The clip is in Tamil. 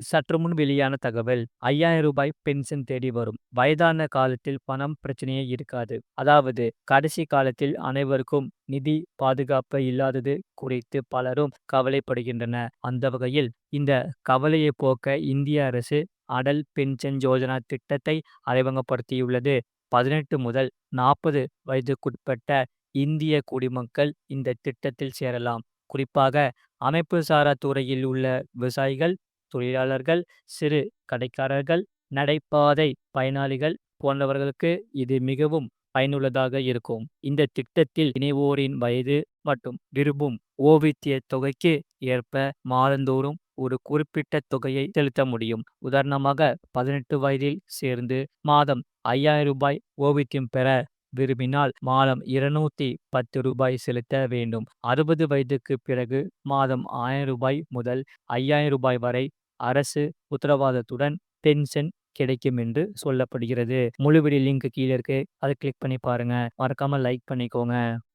சற்று முன் வெளியான தகவல் ஐயாயிரம் ரூபாய் பென்ஷன் தேடி வரும். வயதான காலத்தில் பணம் பிரச்சனையே இருக்காது. அதாவது கடைசி காலத்தில் அனைவருக்கும் நிதி பாதுகாப்பு இல்லாதது குறித்து பலரும் கவலைப்படுகின்றன. அந்த வகையில் இந்த கவலையை போக்க இந்திய அரசு அடல் பென்ஷன் யோஜனா திட்டத்தை அறிமுகப்படுத்தியுள்ளது. பதினெட்டு முதல் நாற்பது வயதுக்குட்பட்ட இந்திய குடிமக்கள் இந்த திட்டத்தில் சேரலாம். குறிப்பாக அமைப்பு சாரா துறையில் உள்ள விவசாயிகள் தொழிலாளர்கள் சிறு கடைக்காரர்கள் நடைபாதை பயனாளிகள் போன்றவர்களுக்கு இது மிகவும் பயனுள்ளதாக இருக்கும். இந்த திட்டத்தில் இணைவோரின் வயது மற்றும் விரும்பும் ஓவித்திய தொகைக்கு ஏற்ப மாதந்தோறும் ஒரு குறிப்பிட்ட தொகையை செலுத்த முடியும். உதாரணமாக பதினெட்டு வயதில் சேர்ந்து மாதம் ஐயாயிரம் ரூபாய் ஓவியத்தியம் பெற விரும்பினால் மாதம் இருநூத்தி பத்து ரூபாய் செலுத்த வேண்டும். அறுபது வயதுக்கு பிறகு மாதம் ஆயிரம் ரூபாய் முதல் ஐயாயிரம் ரூபாய் வரை அரசு உத்தரவாதத்துடன் பென்ஷன் கிடைக்கும் என்று சொல்லப்படுகிறது. முழு வீடியோ லிங்க் கீழே இருக்கு. அதை கிளிக் பண்ணி பாருங்க. மறக்காம லைக் பண்ணிக்கோங்க.